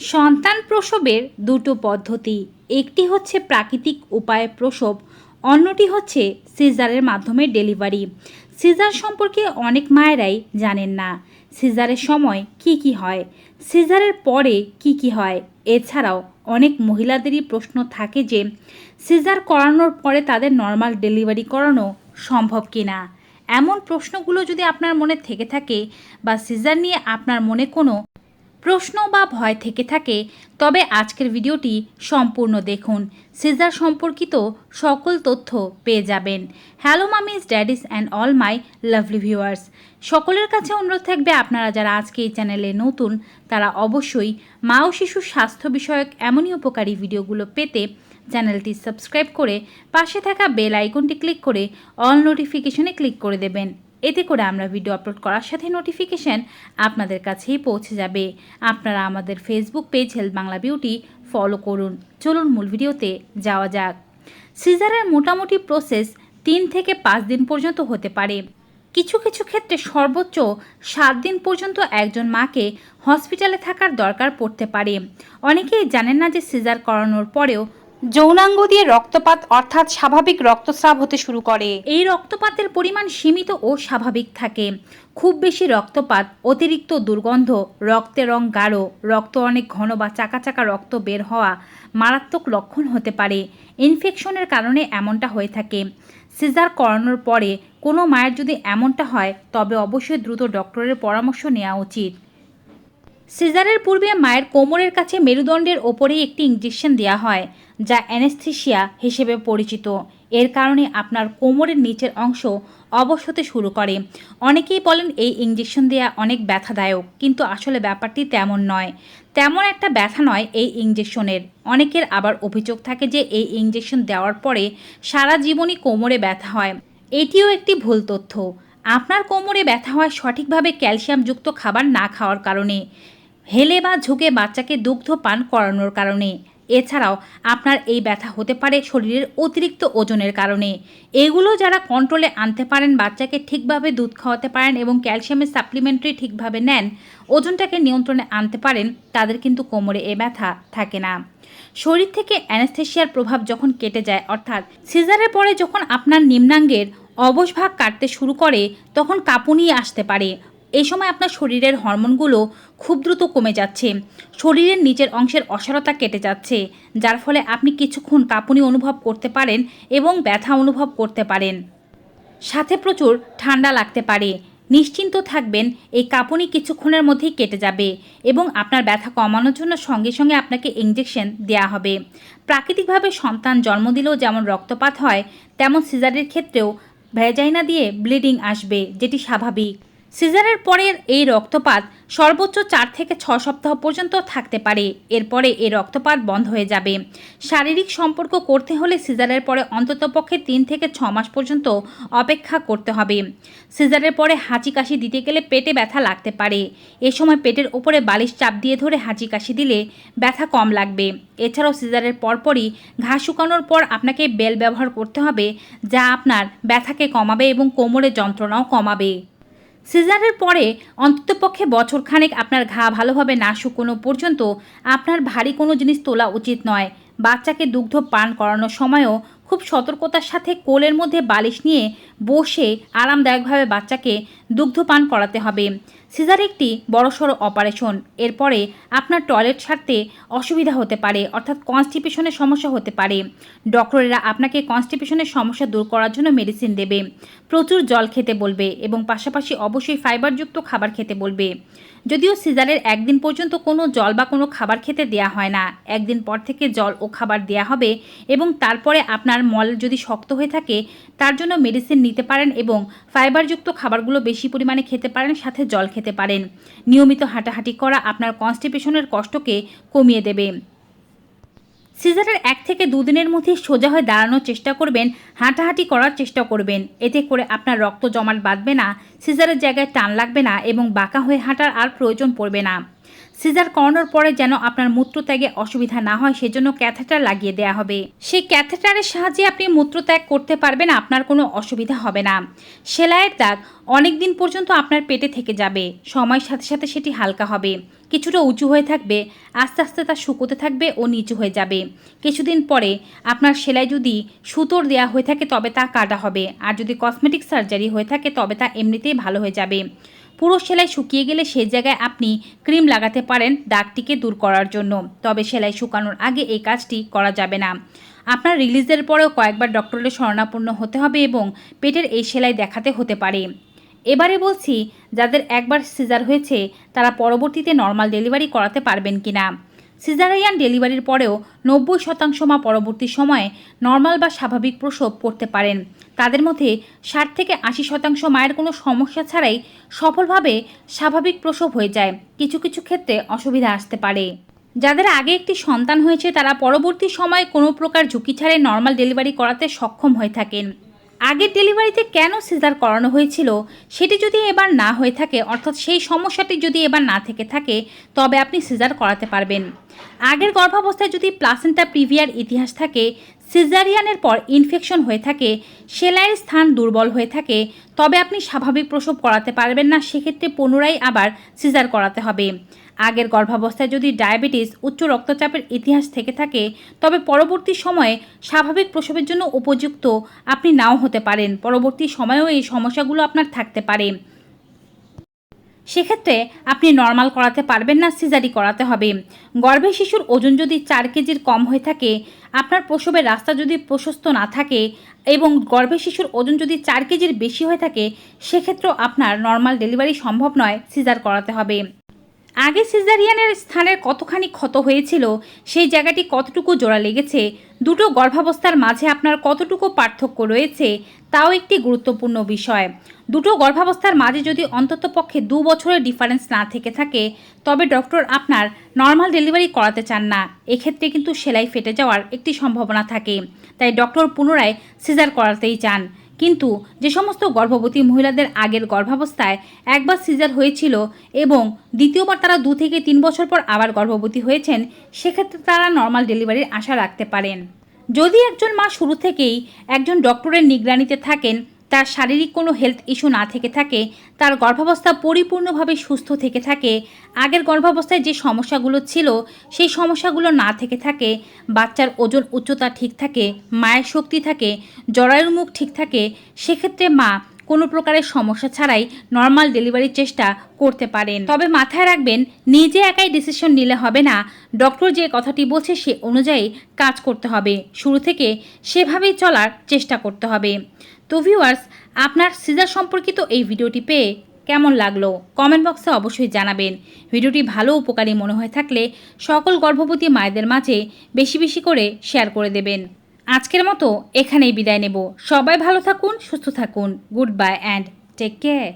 সন্তান প্রসবের দুটো পদ্ধতি। একটি হচ্ছে প্রাকৃতিক উপায়ে প্রসব, অন্যটি হচ্ছে সিজারের মাধ্যমে ডেলিভারি। সিজার সম্পর্কে অনেক মায়েরাই জানেন না। সিজারের সময় কি কি হয়? সিজারের পরে কি কি হয়? এছাড়াও অনেক মহিলাদেরই প্রশ্ন থাকে যে, সিজার করানোর পরে তাদের নর্মাল ডেলিভারি করানো সম্ভব কি না এমন প্রশ্নগুলো যদি আপনার মনে থেকে থাকে বা সিজার নিয়ে আপনার মনে কোনো প্রশ্ন বা ভয় থেকে থাকে, তবে আজকের ভিডিওটি সম্পূর্ণ দেখুন। সিজার সম্পর্কিত সকল তথ্য পেয়ে যাবেন। Hello mummies daddies, and all my lovely viewers. সকলের কাছে অনুরোধ থাকবে, আপনারা যারা আজকে এই চ্যানেলে নতুন, তারা অবশ্যই মা ও শিশুর স্বাস্থ্য বিষয়ক এমনই উপকারী ভিডিওগুলো পেতে চ্যানেলটি সাবস্ক্রাইব করে পাশে থাকা বেল আইকনটি ক্লিক করে অল নোটিফিকেশনে ক্লিক করে দেবেন। এতে করে আমরা ভিডিও আপলোড করার সাথে নোটিফিকেশন আপনাদের কাছেই পৌঁছে যাবে। আপনারা আমাদের Facebook page health Bangla beauty follow করুন। চলুন মূল ভিডিওতে যাওয়া যাক। সিজারের মোটামুটি প্রসেস তিন থেকে পাঁচ দিন পর্যন্ত হতে পারে। কিছু কিছু ক্ষেত্রে সর্বোচ্চ সাত দিন পর্যন্ত একজন মাকে হসপিটালে থাকার দরকার পড়তে পারে। অনেকেই জানেন না যে সিজার করানোর পরেও যৌনাঙ্গ দিয়ে রক্তপাত অর্থাৎ স্বাভাবিক রক্তস্রাব হতে শুরু করে। এই রক্তপাতের পরিমাণ সীমিত ও স্বাভাবিক থাকে। খুব বেশি রক্তপাত, অতিরিক্ত দুর্গন্ধ রক্তের রং গাঢ়, রক্ত অনেক ঘন বা চাকা চাকা রক্ত বের হওয়া মারাত্মক লক্ষণ হতে পারে। ইনফেকশনের কারণে এমনটা হয়ে থাকে। সিজার করানোর পরে কোনো মায়ের যদি এমনটা হয়, তবে অবশ্যই দ্রুত ডক্টরের পরামর্শ নেওয়া উচিত। সিজারের পূর্বে মায়ের কোমরের কাছে মেরুদণ্ডের ওপরেই একটি ইঞ্জেকশন দেওয়া হয়, যা অ্যানেস্থেশিয়া হিসেবে পরিচিত। এর কারণে আপনার কোমরের নিচের অংশ অবশ হতে শুরু করে। অনেকেই বলেন এই ইঞ্জেকশন দেওয়া অনেক ব্যথাদায়ক, কিন্তু আসলে ব্যাপারটি তেমন নয়। তেমন একটা ব্যথা নয় এই ইঞ্জেকশনের অনেকের আবার অভিযোগ থাকে যে এই ইঞ্জেকশন দেওয়ার পরে সারা জীবনই কোমরে ব্যথা হয়। এটিও একটি ভুল তথ্য। আপনার কোমরে ব্যথা হয় সঠিকভাবে ক্যালসিয়ামযুক্ত খাবার না খাওয়ার কারণে। হেলে বা ঝুঁকে বাচ্চাকে দুগ্ধ পান করানোর কারণে। এছাড়াও আপনার এই ব্যথা হতে পারে শরীরের অতিরিক্ত ওজনের কারণে। এগুলো যারা কন্ট্রোলে আনতে পারেন, বাচ্চাকে ঠিকভাবে দুধ খাওয়াতে পারেন এবং ক্যালসিয়ামের সাপ্লিমেন্টারি ঠিকভাবে নেন, ওজনটাকে নিয়ন্ত্রণে আনতে পারেন, তাদের কিন্তু কোমরে এ ব্যথা থাকে না। শরীর থেকে অ্যানাস্থেশিয়ার প্রভাব যখন কেটে যায়, অর্থাৎ সিজারের পরে যখন আপনার নিম্নাঙ্গের অবসভাগ কাটতে শুরু করে, তখন কাঁপুনি আসতে পারে। এই সময় আপনার শরীরের হরমোনগুলো খুব দ্রুত কমে যাচ্ছে। শরীরের নিচের অংশের অসারতা কেটে যাচ্ছে, যার ফলে আপনি কিছুক্ষণ কাঁপুনি অনুভব করতে পারেন এবং ব্যথা অনুভব করতে পারেন। সাথে প্রচুর ঠান্ডা লাগতে পারে। নিশ্চিন্ত থাকবেন, এই কাঁপুনি কিছুক্ষণের মধ্যেই কেটে যাবে এবং আপনার ব্যথা কমানোর জন্য সঙ্গে সঙ্গে আপনাকে ইঞ্জেকশন দেওয়া হবে। প্রাকৃতিকভাবে সন্তান জন্ম দিলেও যেমন রক্তপাত হয়, তেমন সিজারের ক্ষেত্রেও ভ্যাজাইনা দিয়ে ব্লিডিং আসবে, যেটি স্বাভাবিক। সিজারের পরের এই রক্তপাত সর্বোচ্চ চার থেকে ছ সপ্তাহ পর্যন্ত থাকতে পারে। এরপরে এই রক্তপাত বন্ধ হয়ে যাবে। শারীরিক সম্পর্ক করতে হলে সিজারের পরে অন্ততপক্ষে তিন থেকে ছ মাস পর্যন্ত অপেক্ষা করতে হবে। সিজারের পরে হাঁচি কাশি দিতে গেলে পেটে ব্যথা লাগতে পারে। এ সময় পেটের ওপরে বালিশ চাপ দিয়ে ধরে হাঁচি কাশি দিলে ব্যথা কম লাগবে। এছাড়াও সিজারের পরপরই ঘাস শুকানোর পর আপনাকে বেল ব্যবহার করতে হবে, যা আপনার ব্যথাকে কমাবে এবং কোমরের যন্ত্রণাও কমাবে। সিজারের পরে অন্ততপক্ষে বছরখানেক আপনার ঘা ভালোভাবে না শুকোনো পর্যন্ত আপনার ভারী কোনো জিনিস তোলা উচিত নয়। বাচ্চাকে দুগ্ধ পান করানোর সময়ও খুব সতর্কতার সাথে কোলের মধ্যে বালিশ নিয়ে বসে আরামদায়কভাবে বাচ্চাকে দুগ্ধ পান করাতে হবে। সিজার একটি বড়সড় অপারেশন। এরপরে আপনার টয়লেট ছাড়তে অসুবিধা হতে পারে, অর্থাৎ কনস্টিপেশনের সমস্যা হতে পারে। ডক্টরেরা আপনাকে কনস্টিপেশনের সমস্যা দূর করার জন্য মেডিসিন দেবে। প্রচুর জল খেতে বলবে এবং পাশাপাশি অবশ্যই ফাইবারযুক্ত খাবার খেতে বলবে। যদিও সিজারের একদিন পর্যন্ত কোনো জল বা কোনো খাবার খেতে দেয়া হয় না। একদিন পর থেকে জল ও খাবার দেয়া হবে এবং তারপরে আপনার মল যদি শক্ত হয়ে থাকে, তার জন্য মেডিসিন নিতে পারেন এবং ফাইবারযুক্ত খাবারগুলো বেশি পরিমাণে খেতে পারেন, সাথে জল খেতে পারেন। নিয়মিত হাঁটাহাঁটি করা আপনার কনস্টিপেশনের কষ্টকে কমিয়ে দেবে। সিজারের এক থেকে দুদিনের মধ্যে সোজা হয়ে দাঁড়ানোর চেষ্টা করবেন, হাঁটাহাঁটি করার চেষ্টা করবেন। এতে করে আপনার রক্ত জমাট বাঁধবে না, সিজারের জায়গায় টান লাগবে না এবং বাঁকা হয়ে হাঁটার আর প্রয়োজন পড়বে না। সিজার করানোর পরে যেন আপনার মূত্রত্যাগে অসুবিধা না হয়, সেজন্য ক্যাথেটার লাগিয়ে দেওয়া হবে। সেই ক্যাথেটারের সাহায্যে আপনি মূত্রত্যাগ করতে পারবেন, আপনার কোনো অসুবিধা হবে না। সেলাইয়ের দাগ অনেক দিন পর্যন্ত আপনার পেটে থেকে যাবে, সময়ের সাথে সাথে সেটি হালকা হবে। কিছুটা উঁচু হয়ে থাকবে, আস্তে আস্তে তা শুকোতে থাকবে ও নিচু হয়ে যাবে। কিছুদিন পরে আপনার সেলাই যদি সুতোর দেওয়া হয়ে থাকে, তবে তা কাটা হবে। আর যদি কসমেটিক সার্জারি হয়ে থাকে, তবে তা এমনিতেই ভালো হয়ে যাবে। পুরো সেলাই শুকিয়ে গেলে সেই জায়গায় আপনি ক্রিম লাগাতে পারেন দাগটিকে দূর করার জন্য। তবে সেলাই শুকানোর আগে এই কাজটি করা যাবে না। আপনার রিলিজের পরেও কয়েকবার ডক্টরের শরণাপন্ন হতে হবে এবং পেটের এই সেলাই দেখাতে হতে পারে। এবারে বলছি, যাদের একবার সিজার হয়েছে, তারা পরবর্তীতে নর্মাল ডেলিভারি করাতে পারবেন কি না সিজারিয়ান ডেলিভারির পরেও নব্বই শতাংশ মা পরবর্তী সময়ে নর্মাল বা স্বাভাবিক প্রসব করতে পারেন। তাদের মধ্যে ষাট থেকে আশি শতাংশ মায়ের কোনো সমস্যা ছাড়াই সফলভাবে স্বাভাবিক প্রসব হয়ে যায়। কিছু কিছু ক্ষেত্রে অসুবিধা আসতে পারে। যাদের আগে একটি সন্তান হয়েছে, তারা পরবর্তী সময়ে কোনো প্রকার ঝুঁকি ছাড়াই নর্মাল ডেলিভারি করাতে সক্ষম হয়ে থাকেন। আগের ডেলিভারিতে কেন সিজার করানো হয়েছিল সেটি যদি এবার না হয়ে থাকে, অর্থাৎ সেই সমস্যাটি যদি এবার না থেকে থাকে, তবে আপনি সিজার করাতে পারবেন। আগের গর্ভাবস্থায় যদি প্লাসেন্টা প্রিভিয়ার ইতিহাস থাকে, সিজারিয়ানের পর ইনফেকশন হয়ে থাকে, সেলাইয়ের স্থান দুর্বল হয়ে থাকে, তবে আপনি স্বাভাবিক প্রসব করাতে পারবেন না, সেক্ষেত্রে পুনরায় আবার সিজার করাতে হবে। আগের গর্ভাবস্থায় যদি ডায়াবেটিস উচ্চ রক্তচাপের ইতিহাস থেকে থাকে, তবে পরবর্তী সময়ে স্বাভাবিক প্রসবের জন্য উপযুক্ত আপনি নাও হতে পারেন। পরবর্তী সময়েও এই সমস্যাগুলো আপনার থাকতে পারে। সেক্ষেত্রে আপনি নর্মাল করাতে পারবেন না, সিজারি করাতে হবে। গর্ভে শিশুর ওজন যদি চার কেজির কম হয়ে থাকে, আপনার প্রসবের রাস্তা যদি প্রশস্ত না থাকে এবং গর্ভে শিশুর ওজন যদি চার কেজির বেশি হয়ে থাকে, সেক্ষেত্রেও আপনার নর্মাল ডেলিভারি সম্ভব নয়, সিজার করাতে হবে। আগে সিজারিয়ানের স্থানের কতখানি ক্ষত হয়েছিল, সেই জায়গাটি কতটুকু জোড়া লেগেছে, দুটো গর্ভাবস্থার মাঝে আপনার কতটুকু পার্থক্য রয়েছে, তাও একটি গুরুত্বপূর্ণ বিষয়। দুটো গর্ভাবস্থার মাঝে যদি অন্ততপক্ষে দু বছরের ডিফারেন্স না থেকে থাকে, তবে ডক্টর আপনার নর্মাল ডেলিভারি করাতে চান না। এক্ষেত্রে কিন্তু সেলাই ফেটে যাওয়ার একটি সম্ভাবনা থাকে। তাই ডক্টর পুনরায় সিজার করাতেই চান। কিন্তু যে সমস্ত গর্ভবতী মহিলাদের আগের গর্ভাবস্থায় একবার সিজার হয়েছিল এবং দ্বিতীয়বার তারা দু থেকে তিন বছর পর আবার গর্ভবতী হয়েছেন, সেক্ষেত্রে তারা নর্মাল ডেলিভারির আশা রাখতে পারেন। যদি একজন মা শুরু থেকেই একজন ডক্টরের নিগরানিতে থাকেন তার শারীরিক কোনো হেলথ ইস্যু না থেকে থাকে, তার গর্ভাবস্থা পরিপূর্ণভাবে সুস্থ থেকে থাকে, আগের গর্ভাবস্থায় যে সমস্যাগুলো ছিল, সেই সমস্যাগুলো না থেকে থাকে, বাচ্চার ওজন উচ্চতা ঠিক থাকে, মায়ের শক্তি থাকে, জরায়ুর মুখ ঠিক থাকে, সেক্ষেত্রে মা কোনো প্রকারের সমস্যা ছাড়াই নর্মাল ডেলিভারির চেষ্টা করতে পারেন। তবে মাথায় রাখবেন, নিজে একাই ডিসিশন নিলে হবে না ডক্টর যে কথাটি বলছে সে অনুযায়ী কাজ করতে হবে, শুরু থেকে সেভাবেই চলার চেষ্টা করতে হবে। তো ভিউয়ার্স আপনার সিজার সম্পর্কিত এই ভিডিওটি পেয়ে কেমন লাগল? কমেন্ট বক্সে অবশ্যই জানাবেন। ভিডিওটি ভালো উপকারী মনে হয়ে থাকলে সকল গর্ভবতী মায়েদের মাঝে বেশি বেশি করে শেয়ার করে দেবেন। আজকের মতো এখানেই বিদায় নেব। সবাই ভালো থাকুন, সুস্থ থাকুন। Good bye and take care